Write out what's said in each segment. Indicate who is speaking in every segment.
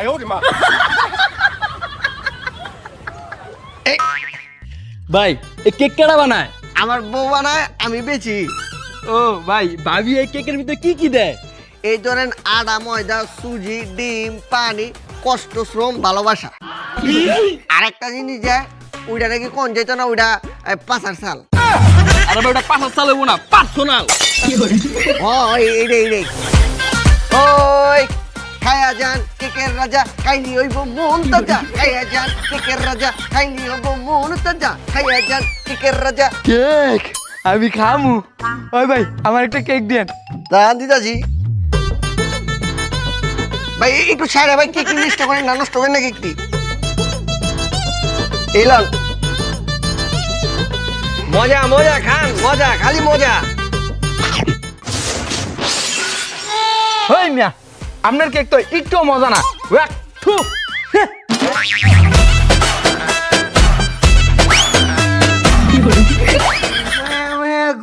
Speaker 1: 哎呦我的妈！
Speaker 2: ভাই এই কেক কেডা বানায়
Speaker 3: আমার বউ বানায় আমি বেচি
Speaker 2: ও ভাই ভাবি এই কেকের ভিতরে কি কি দেয়
Speaker 3: এই ধরেন আটা ময়দা সুজি ডিম পানি কষ্ট শ্রম ভালোবাসা আরেকটা জিনিস যায় ওইটা নাকি কোন যেত না ওইটা এ, পাঁচার সাল
Speaker 2: আরে ভাই ওটা পাঁচ চাল হইব না পার্সোনাল
Speaker 3: ও এইরে এইরে ওই খায়া যান কেকের রাজা খাইলি হইব মন তাজা খায়া যান কেকের রাজা খাইলি হইব মন তাজা খায়া যান কেকের রাজা।
Speaker 4: কেক? আমি খামু। ওই ভাই আমার একটা কেক দেন।
Speaker 3: দান দিদাজি। ভাই একটু সারা ভাই কেক নষ্ট করেন না নষ্ট করেন না কেকটি। এলাম মজা মজা খান মজা খালি মজা।
Speaker 4: ওই মিয়া আপনার কেক তো একটু মজা না। থু।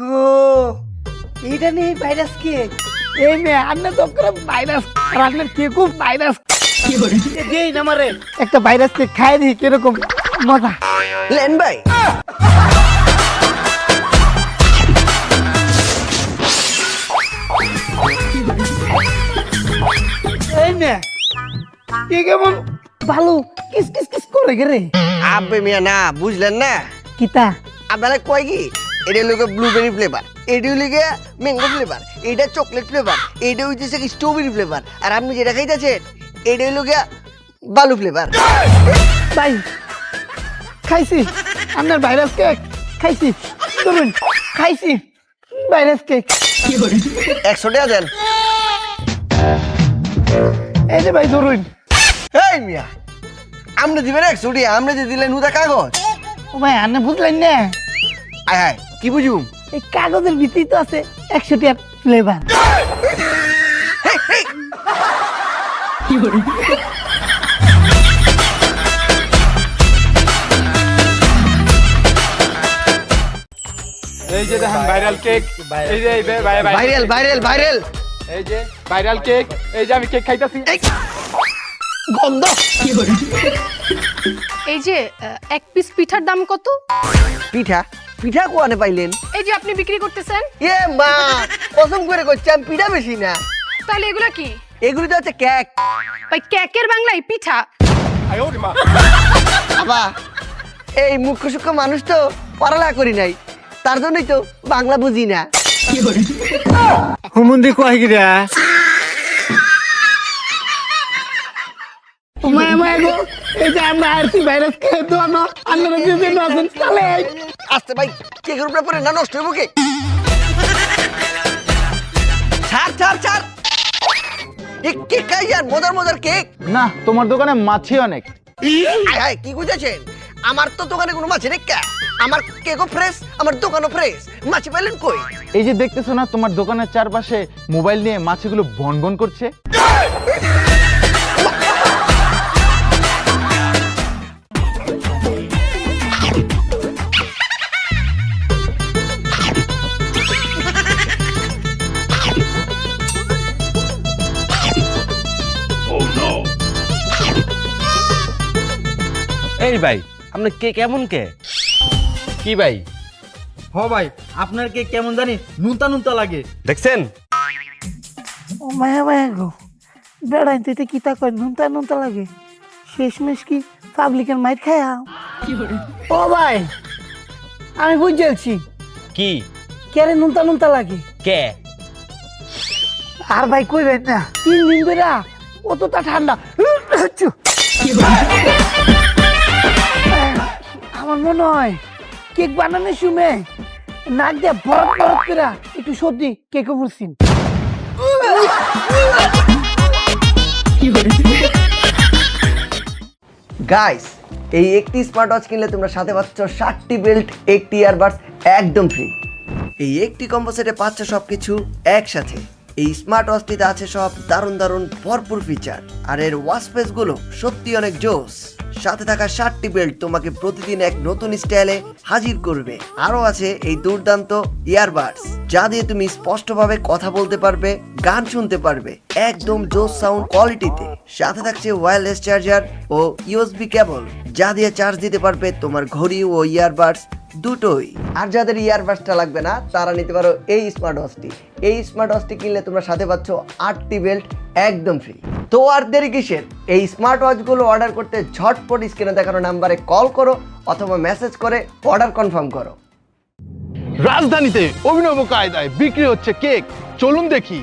Speaker 5: গো এইটা নেই ভাইরাস কেক এই মেয়ে আন্না তো ভাইরাস আর আপনার কেকও ভাইরাস দেই না মারে একটা ভাইরাস কেক খাই দিই কীরকম মজা।
Speaker 3: লেন ভাই।
Speaker 5: এই কে কেমন ভালো কিস কিস কিস করে গে রে।
Speaker 3: আব্বে মিয়া না বুঝলেন না?
Speaker 5: কিতা?
Speaker 3: আপনারা কয় কি? এটা হলো ব্লুবেরি ফ্লেভার এটা হলো গিয়ে ম্যাঙ্গো ফ্লেভার এটা চকলেট ফ্লেভার এটা হইতেছে স্ট্রবেরি ফ্লেভার আর আপনি যেটা খাইতেছেন এটা হলো গিয়ে বালু ফ্লেভার
Speaker 5: ভাই খাইছি। আপনার ভাইরাস কেক খাইছি। ধরুন খাইছি। ভাইরাস কেক
Speaker 3: একশো টাকা দেন।
Speaker 5: এই যে ভাই ধরুন।
Speaker 3: এই মিয়া আপনি দিবেন একশো টাকা আপনি যে দিলেন উদা কাগজ।
Speaker 5: ও ভাই আন্না বুঝলেন না?
Speaker 3: আয় হায় কি বুঝুম?
Speaker 5: এই কাগজের ভিতরেই তো আছে একশো টিয়ার ফ্লেভার
Speaker 1: এই যে দেখেন ভাইরাল কেক এই যে
Speaker 3: ভাইরাল ভাইরাল ভাইরাল
Speaker 1: এই যে ভাইরাল কেক এই যে আমি কেক
Speaker 3: গন্ধ।
Speaker 6: এই যে এক পিস পিঠার দাম কত?
Speaker 3: পিঠা? পিঠা পাইলেন?
Speaker 6: এই যে আপনি বিক্রি করতেছেন?
Speaker 3: এ মা করে আমি পিঠা
Speaker 6: কি?
Speaker 3: এগুলো তো হচ্ছে কেক
Speaker 6: কেকের বাংলায় পিঠা?
Speaker 3: এই মুখ্য মানুষ তো পড়ালেখা করি নাই। তার জন্যই তো বাংলা বুঝি না।
Speaker 4: হুমুন্দি কয় গিরা
Speaker 5: গো এই যে আমরা আরসি ভাইরাস খেয়ে তো আপনারা যে যে আছেন তাহলে
Speaker 3: আসতে ভাই কেকের উপরে পরে না নষ্ট হইব কে? ছাড় ছাড় ছাড়। এ কেক খাই যান মজার মজার কেক?
Speaker 4: না তোমার দোকানে মাছি অনেক।
Speaker 3: আয় হায় কি বুঝেছেন আমার তো দোকানে কোনো মাছ নেই কে? আমার কেকও ফ্রেশ আমার দোকানও ফ্রেশ মাছি পাইলেন কই?
Speaker 4: এই যে দেখতেছো না তোমার দোকানের চারপাশে মোবাইল নিয়ে মাছিগুলো বন বন করছে?
Speaker 2: এই ভাই আপনার কে কেমন কে? কি ভাই?
Speaker 4: হ ভাই আপনার কে কেমন জানি নুনতা নুনতা লাগে।
Speaker 2: দেখছেন?
Speaker 5: ও মায়া মায়া গো বেড়াইন তুই কিতা কয় নুনতা নুনতা লাগে। শেষমেশ কি পাবলিকের মাইর খায়া ও ভাই আমি বুঝেছি
Speaker 2: কি?
Speaker 5: কেরে নুনতা নুনতা লাগে?
Speaker 2: কে?
Speaker 5: আর ভাই কইবেন না তিন দিন ধরে অতটা ঠান্ডা। আমার মনে হয় কেক বানানোর সময় নাক দিয়ে বরফ বরফ করে একটু সর্দি কেকে পড়ছিন
Speaker 3: গাইস এই একটি স্মার্ট ওয়াচ কিনলে তোমরা সাথে পাচ্ছ ষাটটি বেল্ট একটি ইয়ারবাডস একদম ফ্রি এই একটি কম্বো সেটে পাচ্ছ সব কিছু একসাথে। এই স্মার্ট ওয়াচটিতে আছে সব দারুণ দারুণ ভরপুর ফিচার আর এর ওয়াসপেসগুলো সত্যি অনেক জোস। সাথে থাকা ষাটটি বেল্ট তোমাকে প্রতিদিন এক নতুন স্টাইলে হাজির করবে। আরও আছে এই দুর্দান্ত ইয়ারবাডস যা দিয়ে তুমি স্পষ্টভাবে কথা বলতে পারবে, গান শুনতে পারবে, একদম জোস সাউন্ড কোয়ালিটিতে সাথে থাকছে ওয়্যারলেস চার্জার ও ইউএসবি কেবল যা দিয়ে চার্জ দিতে পারবে তোমার ঘড়ি ও ইয়ারবাডস দুটোই। আর যাদের ইয়ারবাডসটা লাগবে না, তারা নিতে পারো এই স্মার্ট ওয়াচটি এই স্মার্ট ওয়াচটি কিনলে তোমরা সাথে পাচ্ছ আটটি বেল্ট একদম ফ্রি তো আর দেরি কিসের? এই স্মার্ট ওয়াচগুলো অর্ডার করতে ঝটপট স্ক্রিনে দেখানো নাম্বারে কল করো অথবা মেসেজ করে অর্ডার কনফার্ম করো।
Speaker 4: রাজধানীতে অভিনব কায়দায় বিক্রি হচ্ছে কেক। চলুন দেখি।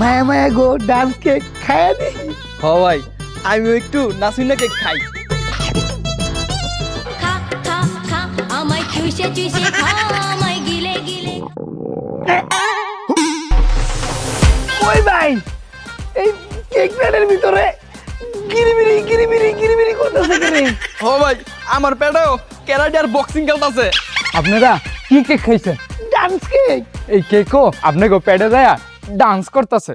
Speaker 5: মায়া মায়া গো ডান্স কেক খায়া
Speaker 4: হ ভাই আমিও একটু নাসিনা কেক খাই।
Speaker 7: চুষে চুষে খা গিলে গিলে।
Speaker 5: ওই ভাই এই কেক প্যানের ভিতরে গিরিমিরি গিরিমিরি গিরিমিরি করতেছে কেন?
Speaker 4: হ ভাই আমার পেটেও ক্যারাডিয়ার বক্সিং খেলতেছে।
Speaker 1: আপনারা কি কেক খাইছেন?
Speaker 5: Dance cake.
Speaker 1: এই কেকও আপনাকে পেটে যায় ডান্স করতেছে।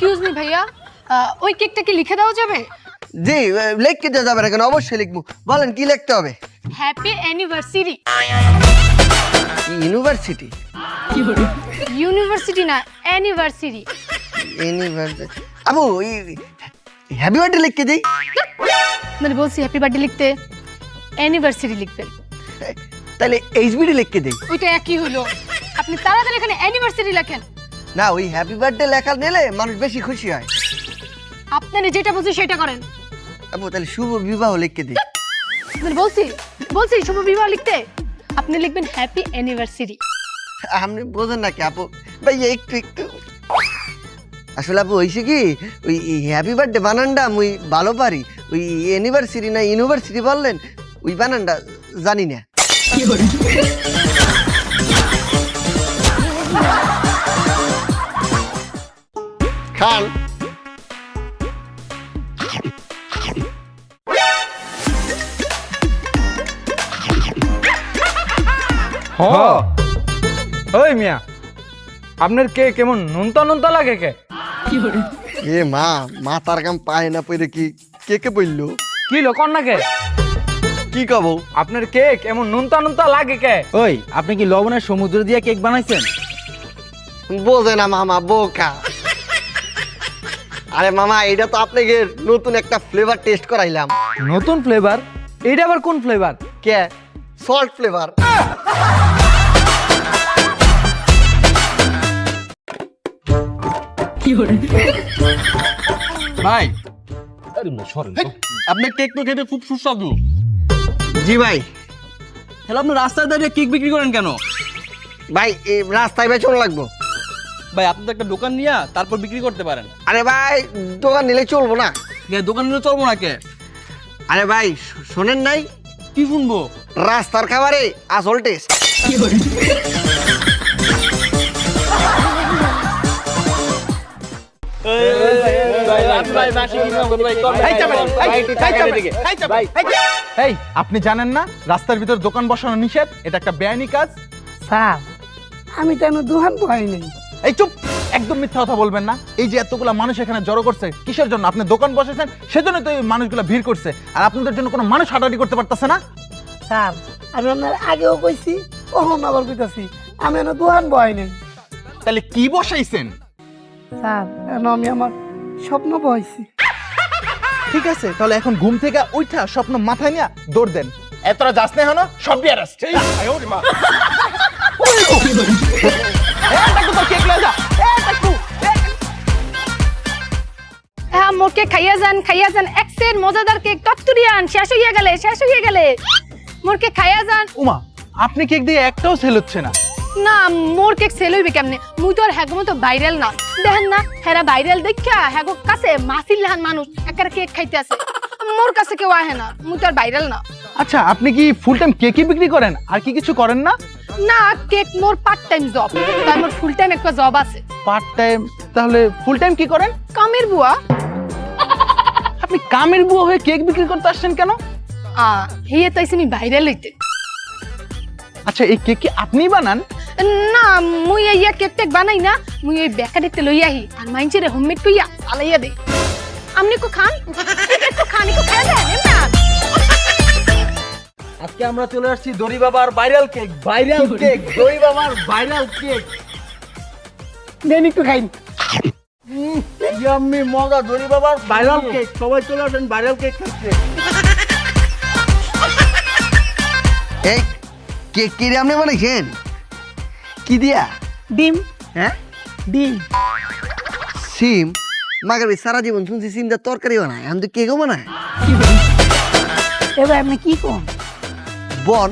Speaker 6: এক্সকিউজ মি ভাইয়া। ওই কেকটা কি লিখে দেওয়া যাবে?
Speaker 3: জি লিখতে দেওয়া যাবে না কেন? অবশ্যই লিখব। বলেন কি লিখতে হবে?
Speaker 6: হ্যাপি অ্যানিভার্সারি
Speaker 3: ইউনিভার্সিটি
Speaker 6: ইউনিভার্সিটি না অ্যানিভার্সারি
Speaker 3: ইউনিভার্সিটি আবু হ্যাপি বার্থডে লিখতে দিই।
Speaker 6: মানে বলছি হ্যাপি বার্থডে লিখতে অ্যানিভার্সারি লিখবেন
Speaker 3: তাহলে এইচবিডি লিখতে দিই।
Speaker 6: ওইটা একই হলো। আপনি তাড়াতাড়ি এখানে অ্যানিভার্সারি লেখেন।
Speaker 3: না ওই হ্যাপি বার্থডে লেখা নিলে মানুষ বেশি খুশি হয়।
Speaker 6: আপনারা যেটা বলছি সেটা করেন।
Speaker 3: আপু তাহলে শুভ বিবাহ লিখতে দিই
Speaker 6: বলছি বলছি শুভ বিবাহ লিখতে? আপনি লিখবেন হ্যাপি অ্যানিভার্সারি
Speaker 3: আপনি বোঝেন নাকি আপু? ভাই একটু একটু। আসলে আপু হয়েছে কি ওই হ্যাপি বার্থডে বানানটা মুই ভালো পারি। ওই ইউনিভার্সিটি না ইউনিভার্সিটি বললেন ওই বানানটা জানি না। খান
Speaker 1: হ। ওই মিয়া আপনার কে কেমন নুনতা নুনতা লাগে কে?
Speaker 3: এ মা মা তার কাম পায় না পরে কি? কে কে বলল?
Speaker 1: কি লো কন না কে?
Speaker 3: কি কব?
Speaker 1: আপনার কেক এমন নুনতা নুনতা লাগে কে?
Speaker 2: ওই আপনি কি লবণের সমুদ্র দিয়ে কেক বানাইছেন?
Speaker 3: বোঝে না মামা বোকা। আরে মামা এটা তো আপনাকে নতুন একটা ফ্লেভার টেস্ট করাইলাম।
Speaker 1: নতুন ফ্লেভার এইটা আবার কোন ফ্লেভার
Speaker 3: কে? সল্ট ফ্লেভার
Speaker 4: ভাই আপনার কেক তো। খেতে খুব সুস্বাদু।
Speaker 3: জি ভাই।
Speaker 4: তাহলে আপনি রাস্তায় দাঁড়িয়ে কেক বিক্রি করেন কেন?
Speaker 3: ভাই এই রাস্তায় বেচন লাগবো।
Speaker 4: ভাই আপনি তো একটা দোকান নিয়ে তারপর বিক্রি করতে পারেন।
Speaker 3: আরে ভাই দোকান নিলে চলবো না।
Speaker 4: দোকান নিলে চলবো না কে?
Speaker 3: আরে ভাই শোনেন নাই?
Speaker 4: কি শুনব?
Speaker 3: রাস্তার খাবারে আসল টেস্ট
Speaker 4: এই আপনি জানেন না রাস্তার ভিতর দোকান বসানো নিষেধ? এটা একটা বেআইনি কাজ?
Speaker 5: স্যার আমি কেন দোকান পাই নাই।
Speaker 4: এই চুপ! একদম মিথ্যা কথা বলবেন না। এই যে এতগুলা মানুষ এখানে জড়ো করছে কিসের জন্য? আপনি দোকান বসেছেন সেজন্য তো এই মানুষগুলো ভিড় করছে। আর আপনাদের জন্য কোনো মানুষ হাঁটাহাঁটি করতে পারতেছে না?
Speaker 5: স্যার আমি আপনার আগেও কইছি কখন আবার কইতাছি। আমি এনে দোকান বয় নাই।
Speaker 4: তাহলে কি বসাইছেন?
Speaker 5: স্যার এখন আমি আমার স্বপ্ন বয়ছি
Speaker 4: ঠিক আছে তাহলে এখন ঘুম থেকে উঠা স্বপ্ন মাথায় নিয়ে দৌড় দেন। এতটা যাস না হনো সব বিয়ার আসছে।
Speaker 6: হ্যাঁ মোর কেক খাইয়া যান খাইয়া যান। এক্সের মজাদার কেক তত্তুরিয়ান শেষ হইয়া গেলে শেষ হইয়া গেলে। মোর কেক খাইয়া যান।
Speaker 4: উমা আপনি কেক দিয়ে একটাও সেল হচ্ছে না।
Speaker 6: না মোর কেক সেল হইবে কেমনে? মুই তো আর হ্যাগো মতো ভাইরাল না। দেখেন না হেরা ভাইরাল দেখা হ্যাগো কাছে মাসির লাহান মানুষ একার কেক খাইতে আছে মোর কাছে কেউ আহে না মুই তো আর ভাইরাল না।
Speaker 4: আচ্ছা আপনি কি ফুল টাইম কেকই বিক্রি করেন? আর কি কিছু করেন না?
Speaker 6: না cake more part time job তাই মোর ফুল টাইম একটা জব আছে।
Speaker 4: পার্ট টাইম তাহলে ফুল টাইম কি করেন?
Speaker 6: কামের বুয়া।
Speaker 4: আপনি কামের বুয়া হয়ে কেক বিক্রি করতে আসছেন কেন?
Speaker 6: আ হিয়ে তাইছে আমি ভাইরাল হইতে।
Speaker 4: আচ্ছা এই কেক কি আপনিই বানান?
Speaker 6: না মুই এই কেক টেক বানাই না মুই এই বেকারিতে লই আহি আর মাইনচেরে হোমমেড কইয়া চালাইয়া দেই। আপনি কো খান? একটু খান একটু খাই দেন না
Speaker 2: আজকে আমরা চলে আসছি দড়ি বাবার ভাইরাল কেক ভাইরাল কেক দড়ি বাবার ভাইরাল কেক
Speaker 5: দেন একটু খাই
Speaker 2: ইয়াম্মি মজা দড়ি বাবার ভাইরাল কেক সবাই চলে আসেন ভাইরাল কেক খেতে।
Speaker 3: এই কেক কি রে আপনি বানাইছেন কি দিয়া?
Speaker 5: ডিম।
Speaker 3: হ্যাঁ?
Speaker 5: ডিম।
Speaker 3: সিম? মাগের ভাই সারা জীবন শুনছি সিম দিয়ে তরকারি বানায় আমি তো কেকও বানায়।
Speaker 5: এবার আপনি কি কোন
Speaker 3: বন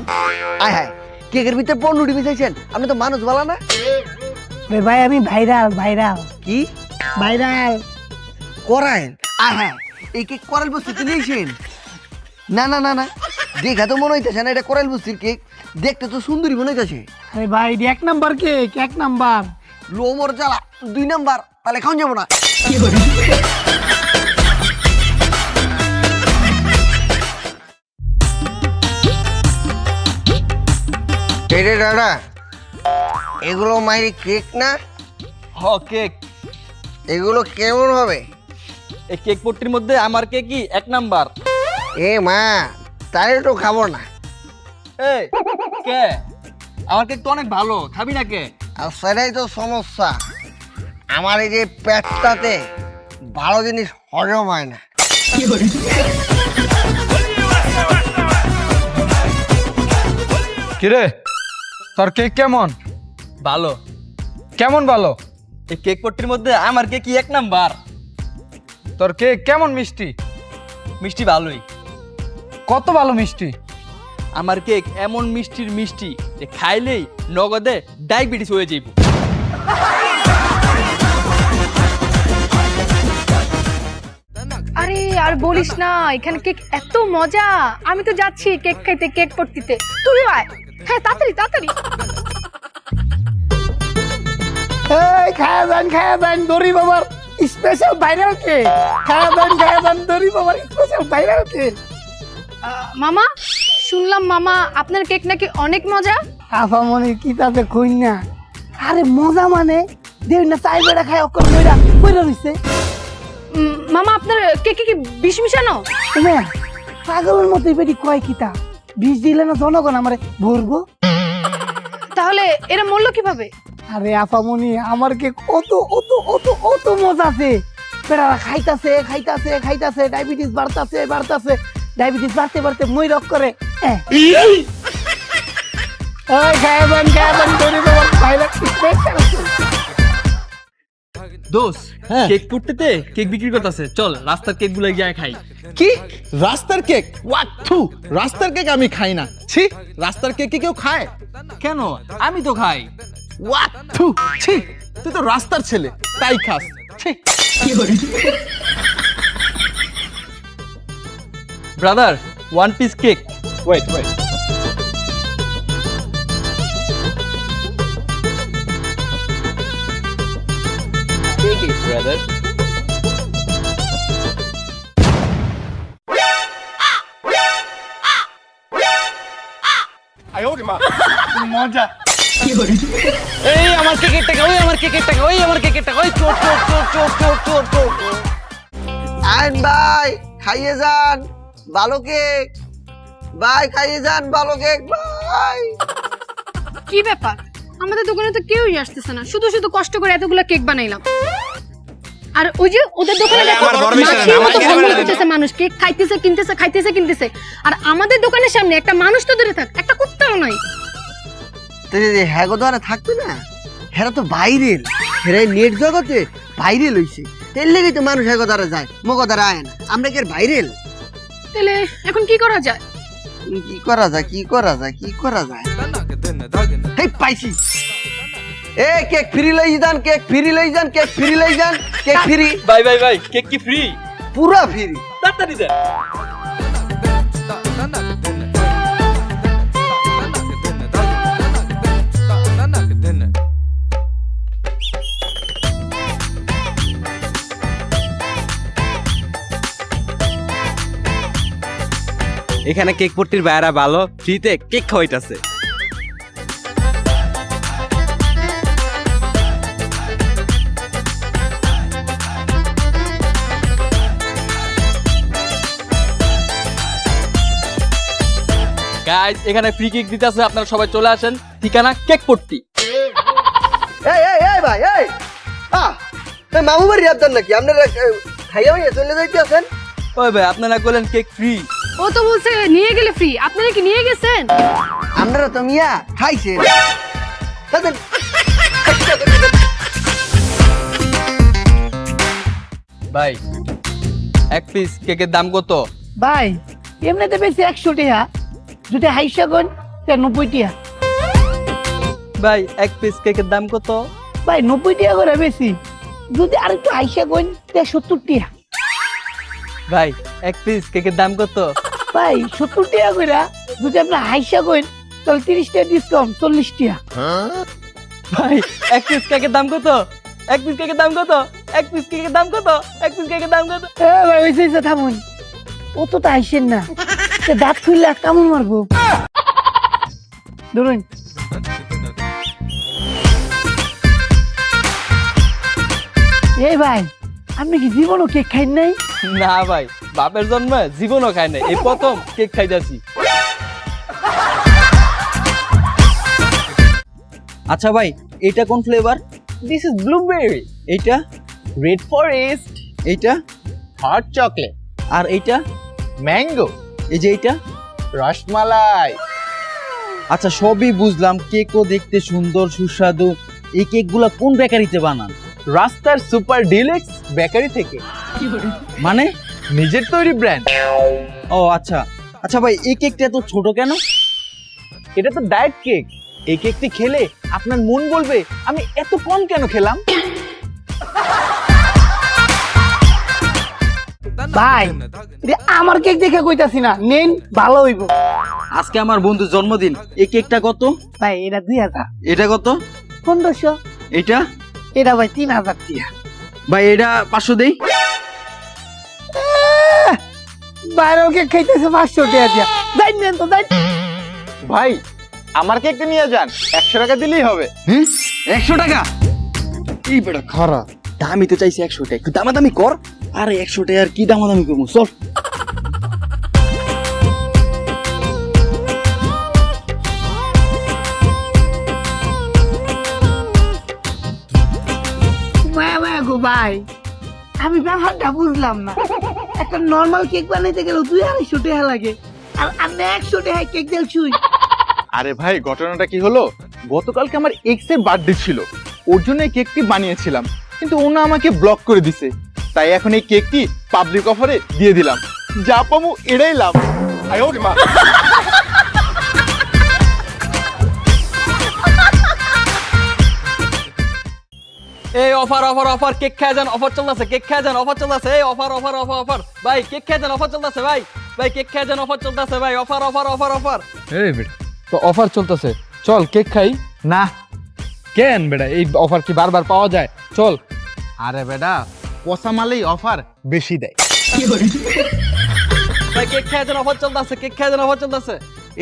Speaker 3: আয় হায় কেকের ভিতরে বন রুটি মিশাইছেন আপনি তো মানুষ বলা না?
Speaker 5: রে ভাই আমি ভাইরাল ভাইরাল।
Speaker 3: কি?
Speaker 5: ভাইরাল।
Speaker 3: করায়েন আয় হায় এই কেক করাল বস্তুতে নিয়েছেন না না না না দেখা তো মনে হইতেছে না এটা করাল বস্তির কেক। দেখতে তো সুন্দরী মনে হইতেছে।
Speaker 5: আরে ভাই এক নাম্বার কেক এক নাম্বার।
Speaker 3: লোমর জ্বালা দুই নাম্বার তাহলে খাওয়া যাব না। রে দাদা এগুলো মাইরি কেক না?
Speaker 2: হ কেক।
Speaker 3: এগুলো কেমন হবে?
Speaker 2: এই কেক পট্টির মধ্যে আমার কেকই এক নাম্বার।
Speaker 3: এ মা তাই তো খাব না।
Speaker 2: এই কে? আমার কেক তো অনেক ভালো খাবি না কে?
Speaker 3: আর সেটাই তো সমস্যা। আমার এই যে পেটটাতে ভালো জিনিস হজম হয় না।
Speaker 1: কিরে? তোর কেক কেমন?
Speaker 2: ভালো।
Speaker 1: কেমন ভালো?
Speaker 2: এই কেক পট্টির মধ্যে আমার কেকই এক নাম্বার?
Speaker 1: তোর কেক কেমন মিষ্টি?
Speaker 2: মিষ্টি ভালোই।
Speaker 1: কত ভালো মিষ্টি?
Speaker 2: আমার কেক এমন মিষ্টির মিষ্টি যে খাইলেই নগদে ডায়াবেটিস হয়ে যাইব।
Speaker 6: আরে আর বলিস না এখানে কেক এত মজা। আমি তো যাচ্ছি কেক খাইতে কেক পট্টিতে তুই আয়। হ্যাঁ তাড়াতাড়ি তাড়াতাড়ি।
Speaker 5: এই খায়া যান খায়া যান দড়ি বাবার স্পেশাল ভাইরাল কেক খায়া যান খায়া যান দড়ি বাবার স্পেশাল ভাইরাল কেক
Speaker 6: আহ, মামা শুনলাম মামা আপনার কেক নাকি অনেক মজা।
Speaker 5: আফামনি কি তাতে কই না আরে মজা মানে? দেখ না চাই বেড়া খায় অকর মইরা কইরা রইছে।
Speaker 6: মামা আপনার কেকে কি বিষ মিশানো?
Speaker 5: পাগলের মতোই বেটি কয় কিতা? বিষ দিলে না জনগণ আমারে ভরবো?
Speaker 6: তাহলে এরা মরলো কীভাবে?
Speaker 5: আরে আপামনি আমার কে কত অত অত অত মজা আছে। বেড়ারা খাইতাছে খাইতাছে খাইতাছে ডায়াবেটিস বাড়তাছে বাড়তাছে। ডায়াবেটিস বাড়তে বাড়তে মই রক করে এহ। এই খায়াবান খায়াবান ধরে দেওয়ার বাইরে স্পেশাল
Speaker 2: দোষ কেক পট্টিতে কেক বিক্রি করতেছে। চল রাস্তার কেকগুলো গিয়ে খাই।
Speaker 4: কি? রাস্তার কেক? ওয়াট থু রাস্তার কেক আমি খাই না। ছি রাস্তার কেক কি কেউ খায়?
Speaker 2: কেন? আমি তো খাই।
Speaker 4: ওয়াট থু ছি তুই তো রাস্তার ছেলে তাই খাস। ছি।
Speaker 2: Brother one piece cake wait wait Take it, এই আমার কেকের টাকা ওই আমার কেকের টাকা ওই আমার কেকের টাকা ওই চোর চোর চোর চোর চোর চোর চোর
Speaker 3: আইন ভাই খাইয়ে যান ভালো কেক। ভাই খাইয়ে যান ভালো কেক ভাই।
Speaker 6: কি ব্যাপার? আমাদের দোকানে তো কেউই আসতেছে না। শুধু শুধু কষ্ট করে এতগুলো কেক বানাইলাম। আর ওই যে ওদের দোকানে দেখো মাছির মতো ভ্রমণ করতেছে মানুষ কেক খাইতেছে কিনতেছে খাইতেছে কিনতেছে। আর আমাদের দোকানের সামনে একটা মানুষ তো দূরে থাক একটা কুত্তাও নাই
Speaker 3: তো যদি হ্যাগো দ্বারা থাকতো না। হেরা তো ভাইরেল হেরা নেট জগতে ভাইরেল হইছে। এর লেগে তো মানুষ হ্যাগো দ্বারা যায় মগো দ্বারা আয় না। আমরা কি ভাইরেল
Speaker 6: তাহলে এখন কি করা যায়?
Speaker 3: কি করা যায় কি করা যায় কি করা যায়? এই পাইছি। এ কেক ফ্রি লই যান কেক ফ্রি লই যান কেক ফ্রি লই যান। Cake free?
Speaker 2: Bye bye bye cake কি ফ্রি?
Speaker 3: পুরা ফ্রি।
Speaker 2: তাড়াতাড়ি দেন। এখানে কেক পট্টির বাইরা ভালো ফ্রিতে কেক খাওয়াইতাছে।
Speaker 8: গাইজ এখানে ফ্রি কেক দিতে আছে আপনারা সবাই চলে আসেন। ঠিকানা কেক পট্টি
Speaker 3: এই এই এই ভাই এই। আহ এই মামু বাড়ি আপনার নাকি? আপনারা খাইয়া ভাইয়া চলে যাইতে আছেন?
Speaker 8: ওই ভাই আপনারা বললেন কেক ফ্রি
Speaker 6: ও তো বলছে নিয়ে গেলে ফ্রি আপনারা কি নিয়ে গেছেন?
Speaker 3: আপনারা তো মিয়া খাইছেন। তাদের
Speaker 8: ভাই এক পিস কেকের দাম কত?
Speaker 5: ভাই এমনিতে বেশি একশো টাকা। যদি হাইসা গন তা নব্বই টাকা
Speaker 8: ভাই এক পিস কেকের দাম কত?
Speaker 5: ভাই নব্বই টাকা করে বেশি। যদি আর একটু হাইসা গন তা সত্তর টাকা
Speaker 8: ভাই এক পিস কেকের দাম কত?
Speaker 5: ভাই সত্তর টাকা করে যদি আপনার হাইসা গন তাহলে তিরিশ টাকা ডিসকাউন্ট চল্লিশ টাকা
Speaker 8: ভাই এক পিস কেকের দাম কত? এক পিস কেকের দাম কত? এক পিস কেকের দাম কত? এক পিস কেকের দাম কত?
Speaker 5: এ ভাই ওইসে থামুন। অতটা আইসেন না। দাঁত খুললে কামড় মারবো। ধরুন। এই ভাই আপনি কি জীবনও কেক খাইন নাই?
Speaker 8: না ভাই বাপের জন্মে জীবনও খায় না এই প্রথম কেক খাইতাছি।
Speaker 2: আচ্ছা ভাই এটা কোন ফ্লেভার
Speaker 8: দিস ইজ ব্লুবেরি
Speaker 2: এইটা?
Speaker 8: রেড ফরেস্ট
Speaker 2: এইটা?
Speaker 4: হট চকলেট
Speaker 2: আর এইটা?
Speaker 4: ম্যাঙ্গো
Speaker 2: এই যে এইটা?
Speaker 4: রসমালাই।
Speaker 2: আচ্ছা সবই বুঝলাম কেকও দেখতে সুন্দর সুস্বাদু। এই কেকগুলা কোন বেকারিতে বানান?
Speaker 4: রাস্তার সুপার ডিলেক্স বেকারি থেকে।
Speaker 2: মানে?
Speaker 4: নিজের তৈরি ব্র্যান্ড।
Speaker 2: ও আচ্ছা। আচ্ছা ভাই এই কেকটা এত ছোট কেন?
Speaker 4: এটা তো ডায়েট কেক। এই কেকটি খেলে আপনার মন বলবে আমি এত কম কেন খেলাম?
Speaker 5: ভাই আমার কেক দেখে কইতাছি না। নেন ভালো হইব।
Speaker 2: আজকে আমার বন্ধুর জন্মদিন। এই কেকটা কত?
Speaker 5: ভাই এটা দুই হাজার।
Speaker 2: এটা কত?
Speaker 5: পনেরোশো।
Speaker 2: এটা?
Speaker 5: এটা ভাই তিন হাজার টিয়া।
Speaker 2: ভাই এটা পাঁচশো দেই।
Speaker 5: বাইরেও কেক খাইতেছে পাঁচশো টাকা দিয়া যাই নেন তো যাই।
Speaker 4: ভাই আমার কেকটা নিয়ে যান। একশো টাকা দিলেই হবে।
Speaker 2: হ্যাঁ? একশো টাকা? এই বেটা খারাপ দামি তো চাইছি একশো টাকা। একটু দামাদামি কর। আরে একশো টাকা আর কি দামাদামি করব? চল।
Speaker 5: ভাই। আমি ব্যাপারটা বুঝলাম না। একটা নর্মাল কেক বানাইতে গেলে দুই আড়াইশো টাকা লাগে। আর আপনি একশো টাকা কেক দেল ছুই।
Speaker 4: আরে ভাই ঘটনাটা কি হলো? গতকালকে আমার এক্সের বার্থডে ছিল। ওর জন্য এই কেকটি বানিয়েছিলাম। কিন্তু ও না আমাকে ব্লক করে দিছে। তাই এখন এই কেকটি পাবলিক অফারে দিয়ে দিলাম। যা পামু এটাই লাভ। আয় ওরে মা।
Speaker 8: এই অফার অফার অফার কেক খেয়ে যান অফার চলতেছে কেক খেয়ে যান অফার চলতেছে এই অফার অফার অফার অফার ভাই কেক খেয়ে যান অফার চলতেছে ভাই। ভাই কেক খেয়ে যান অফার চলতেছে ভাই। অফার অফার অফার অফার
Speaker 1: এই বেটা তো অফার চলতেছে। চল কেক খাই।
Speaker 4: না।
Speaker 1: কেন বেটা? এই অফার কি বারবার পাওয়া যায়? চল।
Speaker 4: আরে বেটা পচা মালেই অফার বেশি দেয়।
Speaker 8: ভাই কেক খেয়ে যান অফার চলতেছে কেক খেয়ে যান অফার চলতেছে।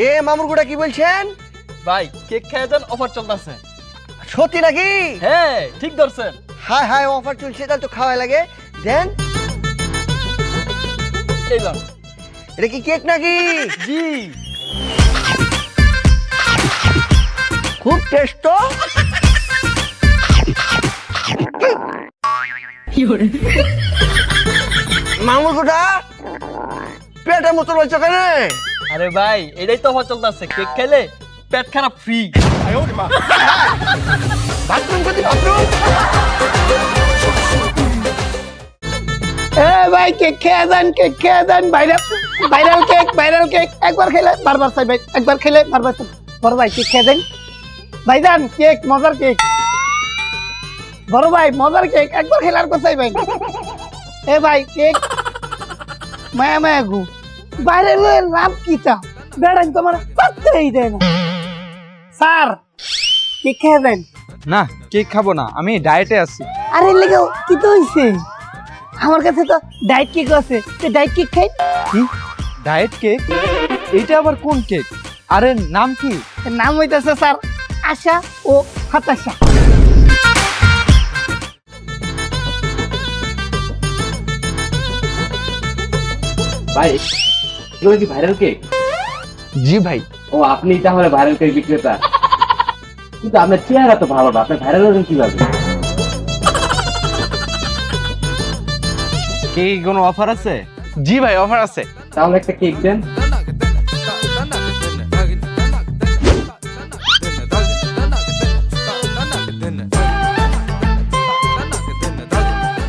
Speaker 3: এ মামুর গুড়া কি বলছেন?
Speaker 8: ভাই কেক খেয়ে যান অফার চলতেছে।
Speaker 3: সত্যি নাকি?
Speaker 8: হ্যাঁ ঠিক ধরছেন।
Speaker 3: হাই হাই অফার চলছে তাহলে তো খাওয়াই লাগে। দেন।
Speaker 8: এই লন।
Speaker 3: এটা কি কেক নাকি?
Speaker 8: জি।
Speaker 3: খুব টেস্ট তো। মামুর পেটের মতো রয়েছে কেন
Speaker 8: আরে ভাই এটাই তো চলতেছে কেক খেলে পেট খারাপ ফ্রি
Speaker 3: বাথরুম করতে বাথরুম
Speaker 5: এ ভাই কেক খেয়ে দেন কেক খেয়ে দেন viral viral cake viral cake. একবার খেলে বারবার চাই ভাই একবার খেলে বারবার চাই। বড় ভাই কেক খেয়ে দেন ভাই দেন কেক মজার কেক। বড় ভাই মজার কেক একবার খেলে আর চাই ভাই। এ ভাই কেক মায়া মায়া গু। বাইরে লাভ কি তা? বেড়ান তোমার পাত্রেই দেয় না। স্যার কেক খেয়ে দেন
Speaker 1: না কেক খাব না আমি ডায়েটে আছি।
Speaker 5: আরে লেগে কি তো হইছে? আমার কাছে তো ডায়েট কেক আছে তো ডায়েট কেক খাই। কি?
Speaker 1: ডায়েট কেক এইটা আবার কোন কেক আরে নাম কি?
Speaker 5: এর নাম হইতাছে স্যার আশা ও হতাশা।
Speaker 9: ভাই এগুলো কি ভাইরাল কেক
Speaker 4: জি ভাই।
Speaker 9: ও আপনি তাহলে ভাইরাল কেক বিক্রেতা। কিন্তু আপনার চেহারা তো ভালো না আপনার ভাইরাল হবেন কীভাবে?
Speaker 8: কি কোনো অফার আছে?
Speaker 4: জি ভাই অফার আছে।
Speaker 9: তাহলে একটা কেক দেন।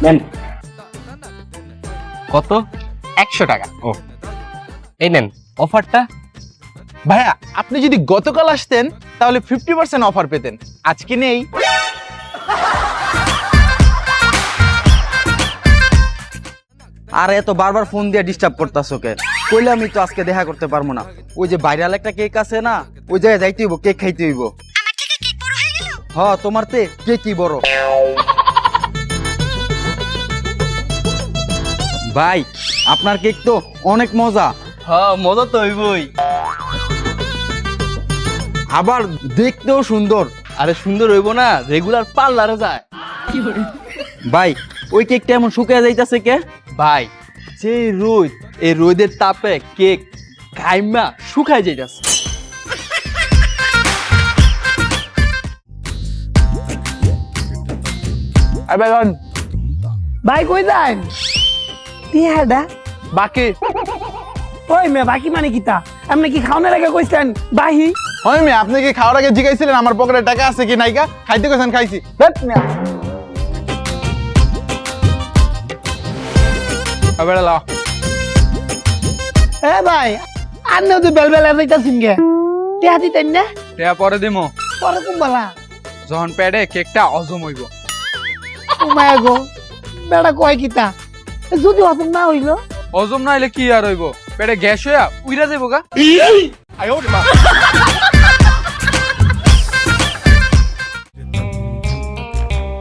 Speaker 9: নেন।
Speaker 8: কত?
Speaker 4: একশো টাকা।
Speaker 8: ও এই নেন অফারটা?
Speaker 4: ভাইয়া আপনি যদি গতকাল আসতেন তাহলে ফিফটি পার্সেন্ট অফার পেতেন। আজকে নেই।
Speaker 2: আর এত বারবার ফোন দিয়ে ডিস্টার্ব করতাছ ওকে কইলে আমি তো আজকে দেখা করতে পারব না। ওই যে ভাইরাল একটা কেক আছে না ওই জায়গায় যাইতে হইব কেক খাইতে হইব। হ তোমার তে কেকই বড়। ভাই আপনার কেক তো অনেক মজা।
Speaker 8: হ্যাঁ মজা তো হইবই।
Speaker 2: আবার দেখতেও সুন্দর।
Speaker 8: আরে সুন্দর হইব না রেগুলার পার্লারে যায়।
Speaker 2: ভাই ওই কেকটা এমন শুকিয়ে যাইতাছে কে?
Speaker 8: ভাই যে রোদ এই রোদের তাপে কেক গাইমা শুকায় যাইতাছে।
Speaker 4: আর ভাই
Speaker 5: ভাই কই যান? টিহাডা
Speaker 4: বাকি।
Speaker 5: ওই মে বাকি মানে কিতা আপনি কি খাওয়ানোর আগে কইছেন? বাহি?
Speaker 4: হয় মেয়ে আপনি কি খাওয়ার আগে জিজ্ঞাসছিলেন আমার পকেটে টাকা আছে কি নাইকা খাইতে গেছেন খাইছি। ধ্যাৎ মিয়া।
Speaker 1: এবার লাও।
Speaker 5: এ ভাই আন্নে তো বেল বেলা যাইতাছিন গে। টিহা দিতেন না?
Speaker 1: টেয়া পরে দিমো।
Speaker 5: পরে কোন বালা?
Speaker 1: যখন প্যাডে কেকটা অজম হইব।
Speaker 5: উমায় গো বেড়া কয় কিতা যদি হসম না হইল?
Speaker 1: অজম না হইলে কি আর হইব? পেটে গ্যাস হইয়া উইরা যাইব গা।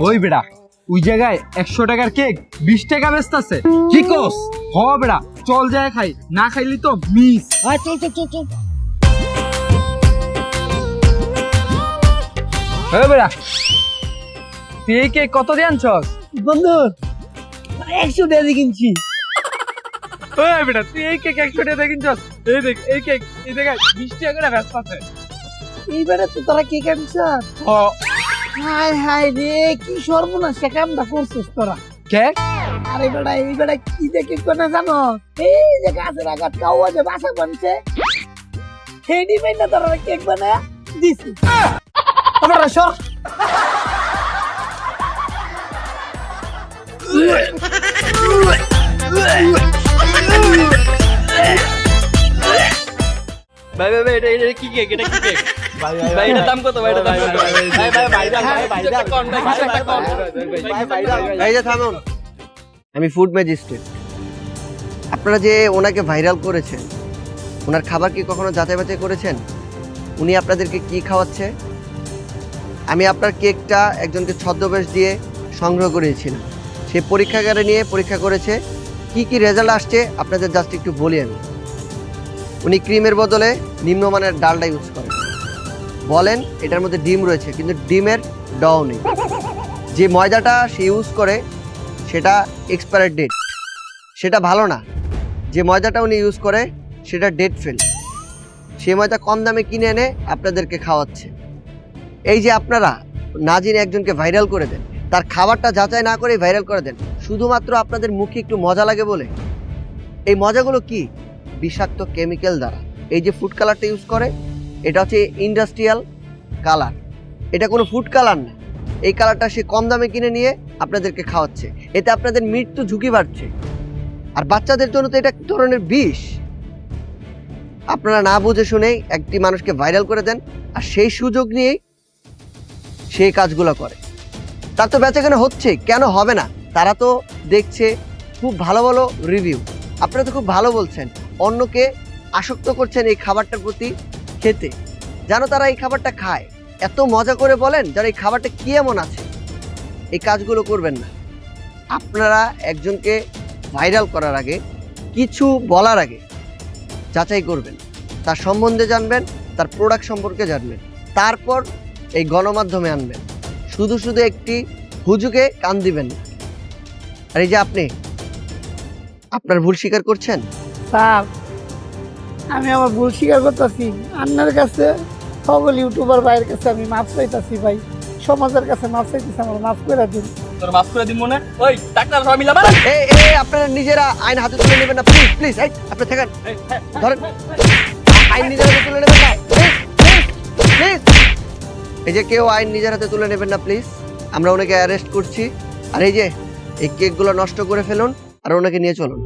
Speaker 1: ওই বেড়া ওই জায়গায় একশো টাকার কেক বিশ টাকা ব্যস্ত আছে কি কস? হ বেড়া চল যায় খাই না খাইলি তো মিস।
Speaker 5: চল চল চল চল।
Speaker 1: হে বেড়া তুই কেক কত দিয়ে আনছস?
Speaker 5: বন্ধু একশো টাকা কিনছি।
Speaker 1: ওই বেটা তুই এই কেক একশো টাকা কিনছস? এই দেখ এই কেক এই জায়গায় বিশ টাকা করে ব্যস্ত আছে।
Speaker 5: এইবারে তো তোরা হাই হাই রে কি সর্বনাশ সে কামটা করছিস তোরা?
Speaker 1: কেক
Speaker 5: আরে বেটা এই বেটা কি দেখে কোনা জানো? এই যে গাছের আঘাত কাউয়া যে বাসা বানছে। হেডি মেন না তোরা কেক বানায় দিছি। আবার সর
Speaker 8: ভাই ভাই ভাই এটা এটা কি কেক এটা কি কেক ভাই এটার দাম কত ভাই এটার দাম কত ভাই ভাই ভাই ভাই ভাই ভাই ভাই
Speaker 3: থামুন আমি ফুড ম্যাজিস্ট্রেট আপনারা যে ওনাকে ভাইরাল করেছেন ওনার খাবার কি কখনো যাচাই বাছাই করেছেন উনি আপনাদেরকে কি খাওয়াচ্ছে আমি আপনার কেকটা একজনকে ছদ্মবেশ দিয়ে সংগ্রহ করিয়েছিলাম সে পরীক্ষাগারে নিয়ে পরীক্ষা করেছে। কি কি রেজাল্ট আসছে আপনাদের জাস্ট একটু বলি আমি। উনি ক্রিমের বদলে নিম্নমানের ডালটা ইউজ করেন। বলেন এটার মধ্যে ডিম রয়েছে, কিন্তু ডিমের ডও নেই। যে ময়দাটা সে ইউজ করে, সেটা এক্সপায়ার ডেট সেটা ভালো না। যে ময়দাটা উনি ইউজ করে, সেটা ডেট ফেল সে ময়দা কম দামে কিনে এনে আপনাদেরকে খাওয়াচ্ছে। এই যে আপনারা না জেনে একজনকে ভাইরাল করে দেন। তার খাবারটা যাচাই না করে ভাইরাল করে দেন। শুধুমাত্র আপনাদের মুখে একটু মজা লাগে বলে। এই মজাগুলো কি? বিষাক্ত কেমিক্যাল দ্বারা। এই যে ফুড কালারটা ইউজ করে, এটা হচ্ছে ইন্ডাস্ট্রিয়াল কালার এটা কোনো ফুড কালার না। এই কালারটা সে কম দামে কিনে নিয়ে আপনাদেরকে খাওয়াচ্ছে। এতে আপনাদের মৃত্যু ঝুঁকি বাড়ছে। আর বাচ্চাদের জন্য তো এটা এক ধরনের বিষ। আপনারা না বুঝে শুনেই একটি মানুষকে ভাইরাল করে দেন, আর সেই সুযোগ নিয়েই সেই কাজগুলো করে। তার তো বেচাকেনা হচ্ছে, কেন হবে না? তারা তো দেখছে খুব ভালো ভালো রিভিউ আপনারা তো খুব ভালো বলছেন, অন্যকে আসক্ত করছেন এই খাবারটার প্রতি খেতে। যেন তারা এই খাবারটা খায়। এত মজা করে বলেন, যেন এই খাবারটা কি এমন আছে? এই কাজগুলো করবেন না। আপনারা একজনকে ভাইরাল করার আগে, কিছু বলার আগে যাচাই করবেন। তার সম্বন্ধে জানবেন, তার প্রোডাক্ট সম্পর্কে জানবেন। তারপর এই গণমাধ্যমে আনবেন। শুধু শুধু একটি হুজুকে কান দিবেন। আর এই যে আপনি আপনার ভুল স্বীকার করছেন?
Speaker 5: স্যার আমি আমার ভুল স্বীকার করতেছি। আপনার কাছে সকল ইউটিউবার ভাইয়ের কাছে আমি মাফ চাইতাছি ভাই। সমাজের কাছে মাফ চাইতেছি আমার মাফ করে দিন।
Speaker 8: তোর মাফ করে দিন মনে ওই ডাক্তার সবাই মিলে মারা।
Speaker 3: এই এই আপনারা নিজেরা আইন হাতে তুলে নেবেন না প্লিজ প্লিজ এই আপনি থাকেন। ধরেন আইন নিজের হাতে তুলে নেবেন না প্লিজ প্লিজ এই যে কেউ আইন নিজের হাতে তুলে নেবেন না প্লিজ আমরা ওনাকে অ্যারেস্ট করছি। আর এই যে, এই কেকগুলো নষ্ট করে ফেলুন, আর ওনাকে নিয়ে চলুন।